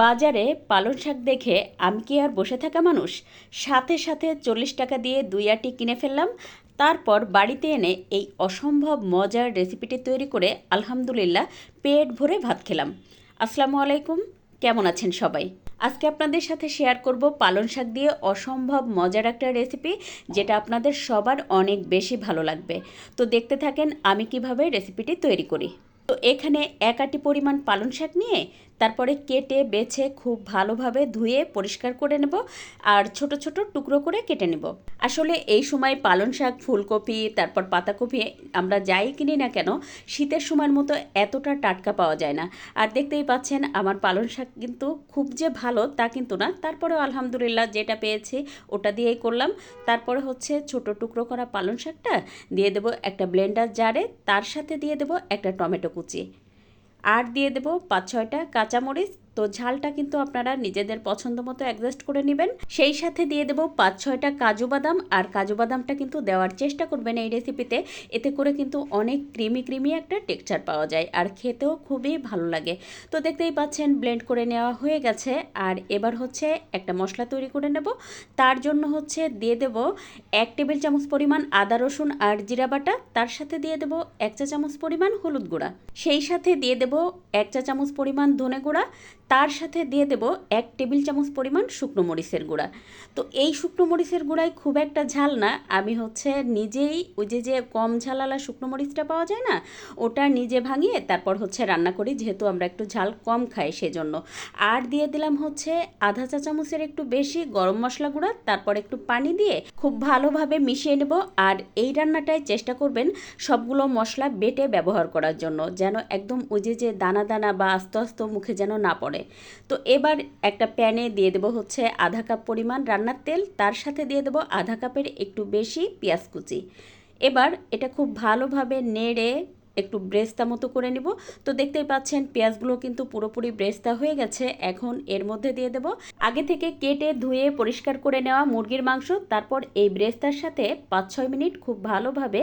বাজারে পালং শাক দেখে আমি কি আর বসে থাকা মানুষ? সাথে সাথে চল্লিশ টাকা দিয়ে দুই আটি কিনে ফেললাম। তারপর বাড়িতে এনে এই অসম্ভব মজার রেসিপিটি তৈরি করে আলহামদুলিল্লাহ পেট ভরে ভাত খেলাম। আসসালামু আলাইকুম, কেমন আছেন সবাই? আজকে আপনাদের সাথে শেয়ার করব পালং শাক দিয়ে অসম্ভব মজার একটা রেসিপি, যেটা আপনাদের সবার অনেক বেশি ভালো লাগবে। তো দেখতে থাকেন আমি কীভাবে রেসিপিটি তৈরি করি। তো এখানে এক আটি পরিমাণ পালং শাক নিয়ে তারপরে কেটে, বেছে, খুব ভালোভাবে ধুয়ে পরিষ্কার করে নেব আর ছোট ছোট টুকরো করে কেটে নেব। আসলে এই সময় পালং শাক, ফুলকপি, তারপর পাতাকপি আমরা যাই কিনি না কেন, শীতের সময়ের মতো এতটা টাটকা পাওয়া যায় না। আর দেখতেই পাচ্ছেন আমার পালং শাক কিন্তু খুব যে ভালো তা কিন্তু না। তারপরেও আলহামদুলিল্লাহ যেটা পেয়েছি ওটা দিয়েই করলাম। তারপরে হচ্ছে ছোট টুকরো করা পালং শাকটা দিয়ে দেবো একটা ব্লেন্ডার জারে। তার সাথে দিয়ে দেবো একটা টমেটো কুচি। আর দিয়ে দেবো পাঁচ ছয়টা কাঁচামরিচ তো ঝালটা কিন্তু আপনারা নিজেদের পছন্দ মতো অ্যাডজাস্ট করে নেবেন। সেই সাথে দিয়ে দেবো পাঁচ, ছয়টা কাজু বাদাম আর কাজু বাদামটা কিন্তু দেওয়ার চেষ্টা করবেন এই রেসিপিতে এতে করে কিন্তু অনেক ক্রিমি ক্রিমি একটা টেক্সচার পাওয়া যায় আর খেতেও খুবই ভালো লাগে। তো দেখতেই পাচ্ছেন ব্লেন্ড করে নেওয়া হয়ে গেছে আর এবার হচ্ছে একটা মশলা তৈরি করে নেব। তার জন্য হচ্ছে দিয়ে দেব এক টেবিল চামচ পরিমাণ আদা, রসুন আর জিরা বাটা। তার সাথে দিয়ে দেব এক চা চামচ পরিমাণ হলুদ গুঁড়া। সেই সাথে দিয়ে দেব এক চা চামচ পরিমাণ ধনে গুঁড়া। তার সাথে দিয়ে দেব এক টেবিল চামচ পরিমাণ শুকনো মরিচের গুঁড়া। তো এই শুকনো মরিচের গুঁড়ায় খুব একটা ঝাল না। আমি হচ্ছে নিজেই ওই যে যে কম ঝালালা শুকনো মরিচটা পাওয়া যায় না, ওটা নিজে ভাঙিয়ে তারপর হচ্ছে রান্না করি, যেহেতু আমরা একটু ঝাল কম খাই সেজন্য। আর দিয়ে দিলাম হচ্ছে আধা চা চামচের একটু বেশি গরম মশলা গুঁড়া, তারপর একটু পানি দিয়ে খুব ভালোভাবে মিশিয়ে নেব। আর এই রান্নাটায় চেষ্টা করবেন সবগুলো মশলা বেটে ব্যবহার করার জন্য, যেন একদম ওই যে যে দানা দানা বা আস্তে আস্তে মুখে যেন না পড়ে। তো এবার একটা প্যানে দিয়ে দেবো হচ্ছে আধা কাপ পরিমাণ রান্নার তেল, তার সাথে দিয়ে দেবো আধা কাপের একটু বেশি পেঁয়াজ কুচি। এবার এটা খুব ভালোভাবে নেড়ে একটু ব্রেস্তা মতো করে নিব। তো দেখতেই পাচ্ছেন, পেঁয়াজগুলো কিন্তু পুরোপুরি ব্রেস্তা হয়ে গেছে। এখন এর মধ্যে দিয়ে দেব। আগে থেকে কেটে ধুয়ে পরিষ্কার করে নেওয়া মুরগির মাংস, তারপর এই ব্রেস্তার সাথে পাঁচ ছয় মিনিট খুব ভালোভাবে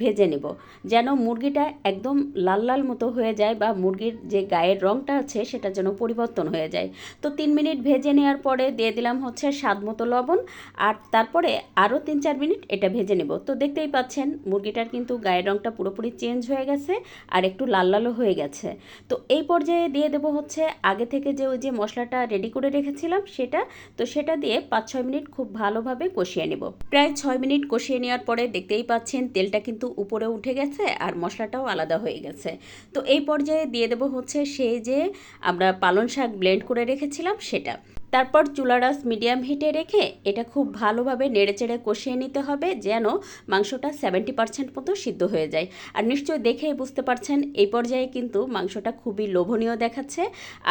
ভেজে নেব। যেন মুরগিটা একদম লাল লাল মতো হয়ে যায় বা মুরগির যে গায়ের রঙটা আছে, সেটা যেন পরিবর্তন হয়ে যায়। তো তিন মিনিট ভেজে নেওয়ার পরে দিয়ে দিলাম হচ্ছে স্বাদ মতো লবণ। আর তারপরে আরও তিন চার মিনিট এটা ভেজে নেব। তো দেখতেই পাচ্ছেন, মুরগিটার কিন্তু গায়ের রঙটা পুরোপুরি চেঞ্জ হয়ে গেছে আর একটু লাল লালও হয়ে গেছে। তো এই পর্যায়ে দিয়ে দেবো হচ্ছে আগে থেকে যে ওই যে মশলাটা রেডি করে রেখেছিলাম সেটা, তো সেটা দিয়ে পাঁচ ছয় মিনিট খুব ভালোভাবে কষিয়ে নেব। প্রায় ছয় মিনিট কষিয়ে নেওয়ার পরে দেখতেই পাচ্ছেন তেলটা কিন্তু উপরে উঠে গেছে আর মশলাটাও আলাদা হয়ে গেছে। তো এই পর্যায়ে দিয়ে দেবো হচ্ছে সেই যে আমরা পালং শাক ব্লেন্ড করে রেখেছিলাম সেটা। তারপর চুলারাস মিডিয়াম হিটে রেখে এটা খুব ভালোভাবে নেড়েচেড়ে কষিয়ে নিতে হবে যেন মাংসটা সেভেন্টি পার্সেন্ট মতো সিদ্ধ হয়ে যায়। আর নিশ্চয়ই দেখেই বুঝতে পারছেন, এই পর্যায়ে কিন্তু মাংসটা খুবই লোভনীয় দেখাচ্ছে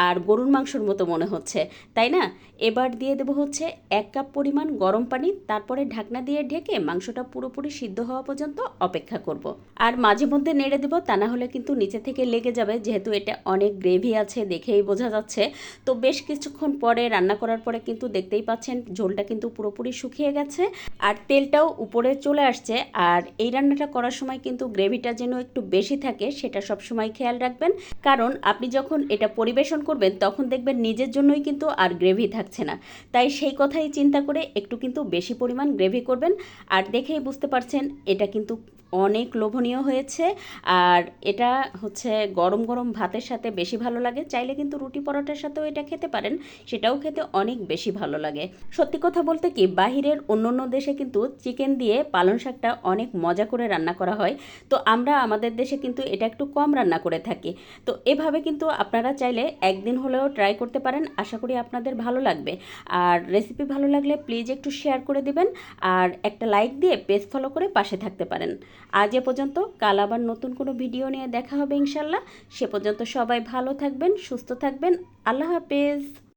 আর গরুর মাংসর মতো মনে হচ্ছে, তাই না? এবার দিয়ে দেবো হচ্ছে এক কাপ পরিমাণ গরম পানি, তারপরে ঢাকনা দিয়ে ঢেকে মাংসটা পুরোপুরি সিদ্ধ হওয়া পর্যন্ত অপেক্ষা করব। আর মাঝে মধ্যে নেড়ে দেবো, তা না হলে কিন্তু নিচে থেকে লেগে যাবে, যেহেতু এটা অনেক গ্রেভি আছে, দেখেই বোঝা যাচ্ছে। তো বেশ কিছুক্ষণ পরে রান্না রান্না করার পরে কিন্তু দেখতেই পাচ্ছেন ঝোলটা কিন্তু পুরোপুরি শুকিয়ে গেছে আর তেলটাও উপরে চলে আসছে। আর এই রান্নাটা করার সময় কিন্তু গ্রেভিটা যেন একটু বেশি থাকে, সেটা সব সময় খেয়াল রাখবেন। কারণ আপনি যখন এটা পরিবেশন করবেন, তখন দেখবেন নিজের জন্যই কিন্তু আর গ্রেভি থাকছে না। তাই সেই কথাই চিন্তা করে একটু কিন্তু বেশি পরিমাণ গ্রেভি করবেন। আর দেখেই বুঝতে পারছেন, এটা কিন্তু অনেক লোভনীয় হয়েছে। আর এটা হচ্ছে গরম গরম ভাতের সাথে বেশি ভালো লাগে। চাইলে কিন্তু রুটি পরোটার সাথেও এটা খেতে পারেন। সেটাও খেতে অনেক বেশি ভালো লাগে। সত্যি কথা বলতে কি, বাহিরের অন্য অন্য দেশে কিন্তু চিকেন দিয়ে পালং শাকটা অনেক মজা করে রান্না করা হয়। তো আমরা আমাদের দেশে কিন্তু এটা একটু কম রান্না করে থাকি। তো এভাবে কিন্তু আপনারা চাইলে একদিন হলেও ট্রাই করতে পারেন। আশা করি আপনাদের ভালো লাগবে। আর রেসিপি ভালো লাগলে প্লিজ একটু শেয়ার করে দিবেন। আর একটা লাইক দিয়ে পেজ ফলো করে পাশে থাকতে পারেন। আজ এ পর্যন্ত। কাল আবার নতুন কোনো ভিডিও নিয়ে দেখা হবে ইনশাল্লাহ। সে পর্যন্ত সবাই ভালো থাকবেন, সুস্থ থাকবেন। আল্লাহ হাফেজ।